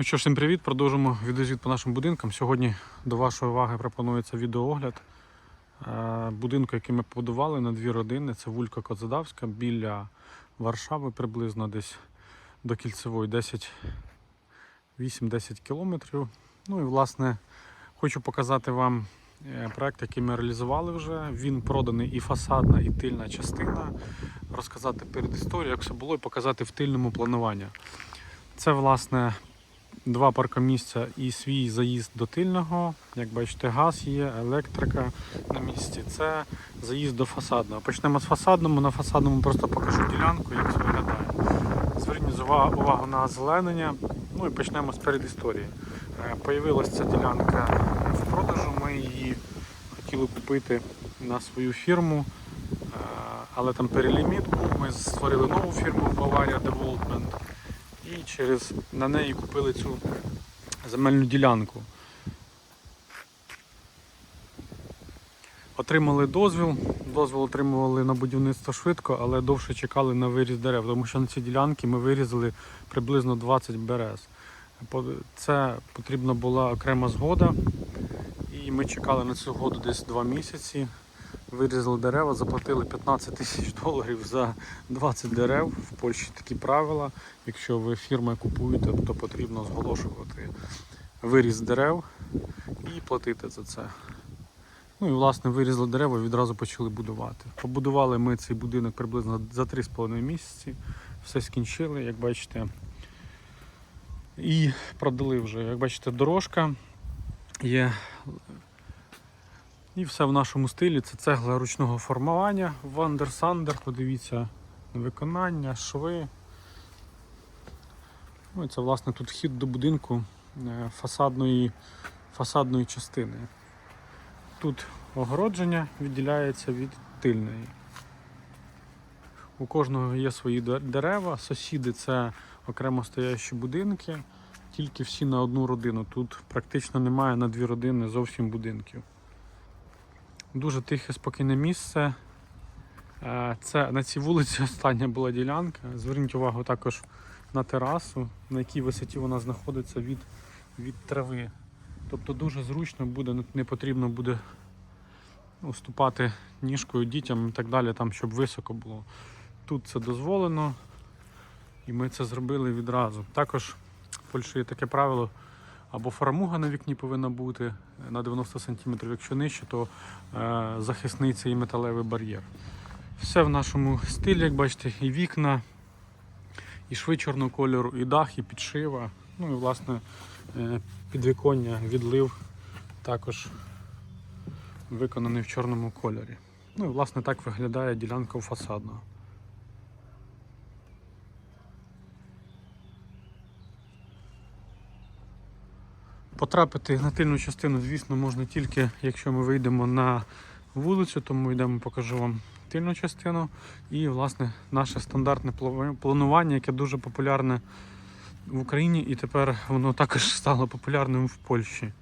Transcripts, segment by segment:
Ну що ж, всім привіт, продовжимо відеозвіт по нашим будинкам. Сьогодні до вашої уваги пропонується відеоогляд е, будинку, який ми побудували на дві родини. Це Вулька Козадавська біля Варшави, приблизно десь до кільцевої 10 8-10 кілометрів. Ну і власне хочу показати вам е, проект, який ми реалізували вже. Він проданий і фасадна, і тильна частина. Розказати перед історією, як все було, і показати в тильному плануванні. Це власне два паркомісця і свій заїзд до тильного. Як бачите, газ є, електрика на місці. Це заїзд до фасадного. Почнемо з фасадного. На фасадному просто покажу ділянку, як це виглядає. Зверніть увагу на озеленення. Ну і почнемо з передісторії. Е, Появилася ця ділянка в продажу. Ми її хотіли купити на свою фірму, е, але там переліміт був. Ми створили нову фірму Bavaria Development і через на неї купили цю земельну ділянку. Отримали дозвіл. Дозвіл отримували на будівництво швидко, але довше чекали на виріз дерев, тому що на ці ділянки ми вирізали приблизно 20 берез. Це потрібна була окрема згода, і ми чекали на цю згоду десь 2 місяці. Вирізали дерева, заплатили 15 тисяч доларів за 20 дерев. В Польщі такі правила. Якщо ви фірма купуєте, то потрібно зголошувати виріз дерев і платити за це. Ну і власне вирізали дерева і відразу почали будувати. Побудували ми цей будинок приблизно за 3,5 місяці. Все скінчили, як бачите. І продали вже. Як бачите, дорожка є. І все в нашому стилі. Це цегла ручного формування. Вандер Сандер, подивіться виконання, шви. Ну і це власне тут вхід до будинку е, фасадної, фасадної частини. Тут огородження відділяється від тильної. У кожного є свої дерева, сусіди це окремо стоящі будинки, тільки всі на одну родину. Тут практично немає на дві родини зовсім будинків. Дуже тихе, спокійне місце. Е, Це на цій вулиці остання була ділянка. Зверніть увагу також на терасу, на якій висоті вона знаходиться від, від трави. Тобто дуже зручно буде, не- потрібно буде уступати ніжкою дітям і так далі, там, щоб високо було. Тут це дозволено, і ми це зробили відразу. Також в Польщі є таке правило, або фарамуга на вікні повинна бути е, на 90 см, якщо нижче, то е, захисний цей металевий бар'єр. Все в нашому стилі, як бачите, і вікна, і шви чорного кольору, і дах, і підшива. Ну і власне е, підвіконня, відлив також виконаний в чорному кольорі. Ну і власне так виглядає ділянка у фасадного. Потрапити на тильну частину, звісно, можна тільки, якщо ми вийдемо на вулицю, тому йдемо, покажу вам тильну частину. І, власне, наше стандартне планування, яке дуже популярне в Україні, і тепер воно також стало популярним в Польщі.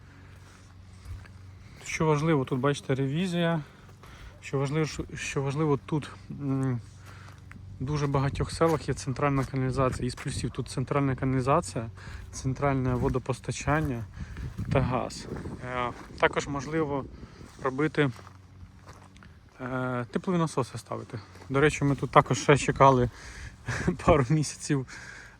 Що важливо, тут бачите ревізія. Що важливо, що- важливо тут дуже багатьох селах є центральна каналізація. Із плюсів тут центральна каналізація, центральне водопостачання та газ. Е, Також можливо робити е, теплові насоси ставити. До речі, ми тут також ще чекали пару місяців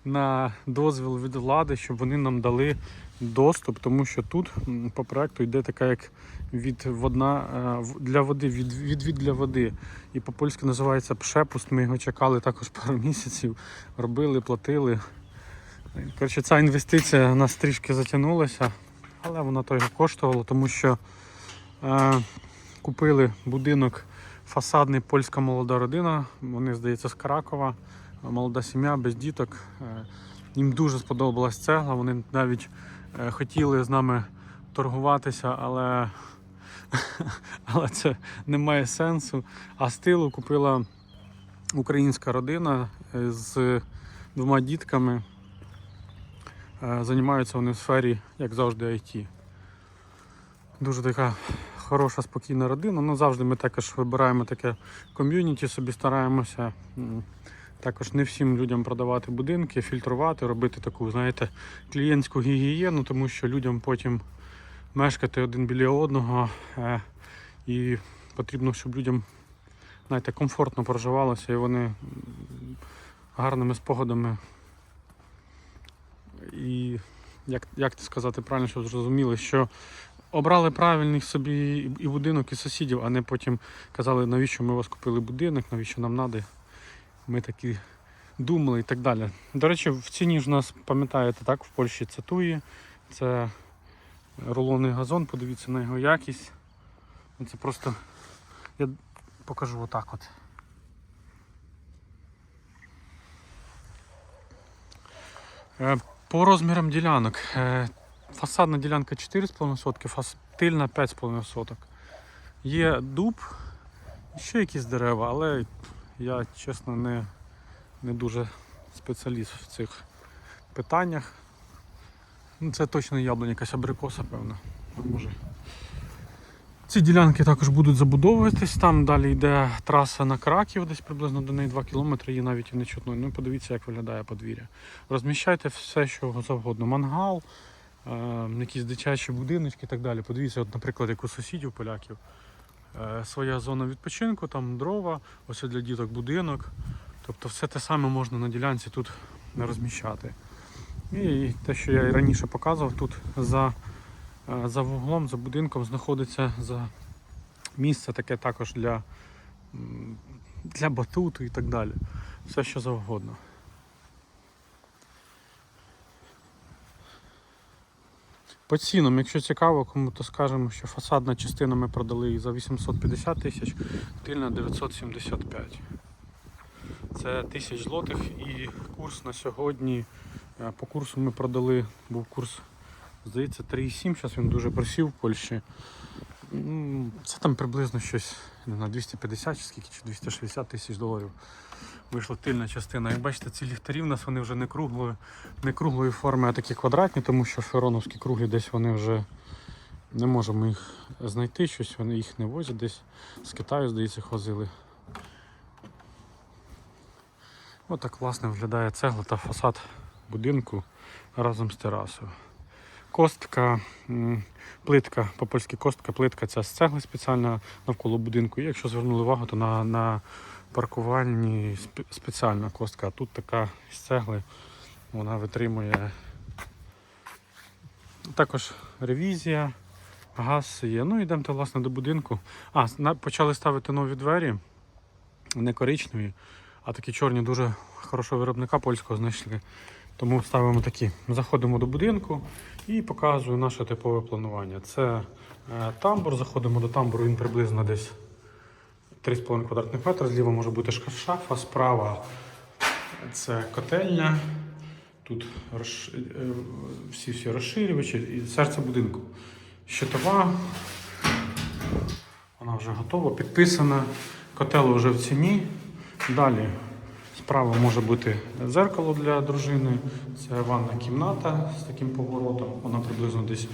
на дозвіл від влади, щоб вони нам дали доступ, тому що тут по проекту йде така як відводна е, для води, від, відвід для води. І по-польськи називається пшепуст. Ми його чекали також пару місяців, робили, платили. Коротше, ця інвестиція у нас трішки затягнулася, але вона того коштувала, тому що е, купили будинок фасадний польська молода родина. Вони, здається, з Кракова, молода сім'я без діток. Е, їм дуже сподобалась цегла. Вони навіть хотіли з нами торгуватися, але, але це не має сенсу. А з тилу купила українська родина е, з двома дітками. Е, Займаються вони в сфері, як завжди, IT. Дуже така хороша, спокійна родина. Ну, завжди ми також вибираємо таке ком'юніті, собі стараємося Також не всім людям продавати будинки, фільтрувати, робити таку, знаєте, клієнтську гігієну, тому що людям потім мешкати один біля одного. Е, і потрібно, щоб людям знаєте, комфортно проживалося і вони гарними спогадами. І як, як сказати правильно, щоб зрозуміли, що обрали правильний собі і будинок, і сусідів, а не потім казали, навіщо ми у вас купили будинок, навіщо нам треба. Ми такі думали і так далі. До речі, в ціні ж у нас, пам'ятаєте, так, в Польщі це туї, це рулонний газон, подивіться на його якість. Ну, Це просто я покажу отак от. Е, По розмірам ділянок. Е, Фасадна ділянка 4,5 сотки, тильна 5,5 соток. Є дуб, ще якісь дерева, але я чесно не, не дуже спеціаліст в цих питаннях. Ну, Це точно яблуня, якась абрикоса, певно. Може. Ці ділянки також будуть забудовуватись. Там далі йде траса на Краків, десь приблизно до неї 2 кілометри, її навіть і не чутно. Ну подивіться, як виглядає подвір'я. Розміщайте все, що завгодно. Мангал, е, якісь дитячі будиночки і так далі. Подивіться, от, наприклад, як у сусідів поляків. Е, своя зона відпочинку, там дрова, ось для діток будинок. Тобто все те саме можна на ділянці тут розміщати. І те, що я і раніше показував, тут за, е, за вуглом, за будинком знаходиться за місце таке також для, для батуту і так далі. Все що завгодно. По цінам, якщо цікаво, кому то скажемо, що фасадна частина ми продали її за 850 тисяч, тильна 975. Це тисяч злотих і курс на сьогодні. е, По курсу ми продали, був курс, здається, 3,7, зараз він дуже просів в Польщі. Це там приблизно щось знаю, 250 чи скільки, чи 260 тисяч доларів. Вийшла тильна частина. Як бачите, ці ліхтарі в нас вони вже не круглої, не круглої форми, а такі квадратні, тому що фероновські круглі десь вони вже не можемо їх знайти, щось вони їх не возять десь з Китаю, здається, возили. Отак власне виглядає цегла та фасад будинку разом з терасою. Костка, плитка, по-польськи костка, плитка це з цегли спеціальна навколо будинку. І якщо звернули увагу, то на, на паркувальні спеціальна костка. А тут така з цегли, вона витримує. Також ревізія, газ є. Ну йдемо власне до будинку. А, почали ставити нові двері, не коричневі, а такі чорні, дуже хорошого виробника польського знайшли. Тому ставимо такі. Заходимо до будинку і показую наше типове планування. Це е, тамбур, заходимо до тамбуру, він приблизно десь 3,5 квадратних метра. Зліва може бути шафа, справа це котельня. Тут е, всі всі розширювачі і серце будинку. Щитова. Вона вже готова, підписана. Котел вже в ціні. Далі справа може бути дзеркало для дружини. Це ванна кімната з таким поворотом. Вона приблизно десь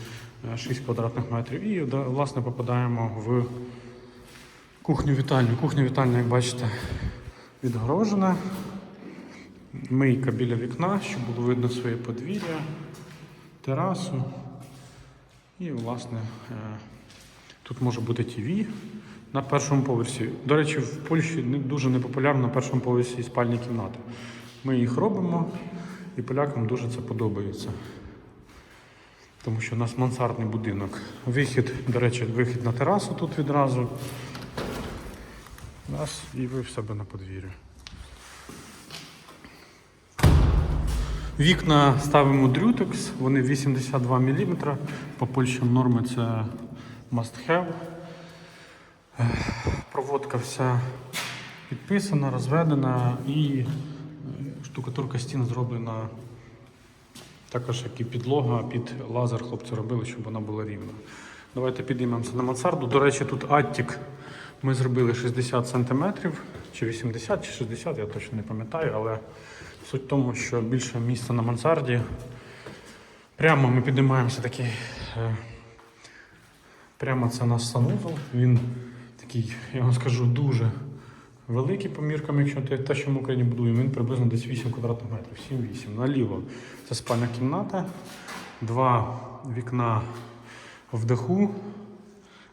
е, 6 квадратних метрів. І власне попадаємо в кухню вітальню. Кухня вітальня, як бачите, відгорожена. Мийка біля вікна, щоб було видно своє подвір'я, терасу. І, власне, е, тут може бути ТВ на першому поверсі. До речі, в Польщі дуже непопулярно на першому поверсі спальні кімнати. Ми їх робимо, і полякам дуже це подобається. Тому що у нас мансардний будинок. Вихід, до речі, вихід на терасу тут відразу. Раз, і ви в себе на подвір'ї. Вікна ставимо Дрютекс, вони 82 мм. По Польщам норми це must have. Проводка вся підписана, розведена і е, штукатурка стін зроблена також як і підлога під лазер хлопці робили, щоб вона була рівна. Давайте підіймемося на мансарду. До речі, тут аттік ми зробили 60 см, чи 80, чи 60, я точно не пам'ятаю, але суть в тому, що більше місця на мансарді. Прямо ми підіймаємося такий. е, Прямо це наш санузел. Він такий, я вам скажу, дуже великий по міркам, якщо те, що ми в Україні будуємо, він приблизно десь 8 квадратних метрів, 7-8. Наліво це спальна кімната, два вікна в даху,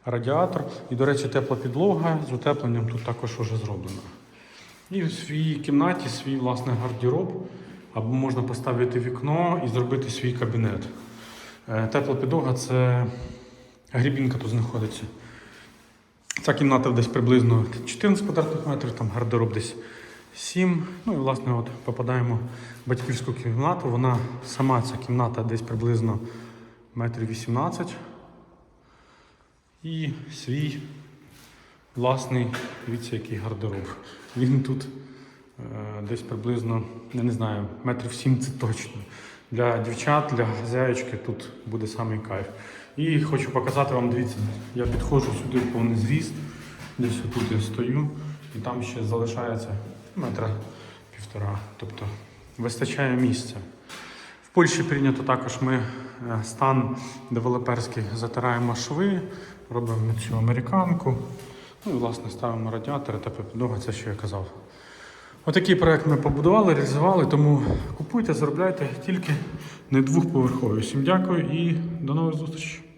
радіатор. І, до речі, тепла підлога з утепленням тут також вже зроблено. І в своїй кімнаті свій власний гардероб, або можна поставити вікно і зробити свій кабінет. Е, Тепла підлога це грібінка тут знаходиться. Ця кімната десь приблизно 14 квадратних метрів, там гардероб десь 7. Ну і власне от попадаємо в батьківську кімнату. Вона сама ця кімната десь приблизно метрів 18. І свій власний, дивіться, який гардероб. Він тут е, десь приблизно, я не знаю, метрів 7 це точно. Для дівчат, для хазяєчки тут буде самий кайф. І хочу показати вам, дивіться, я підходжу сюди в повний зріст, десь тут я стою, і там ще залишається метра півтора. Тобто вистачає місця. В Польщі прийнято також ми е, стан девелоперський затираємо шви, робимо цю американку. Ну і власне ставимо радіатори та підлога, це що я казав. Отакий проект ми побудували, реалізували, тому купуйте, заробляйте тільки не двохповерхові. Всім дякую і до нових зустрічей.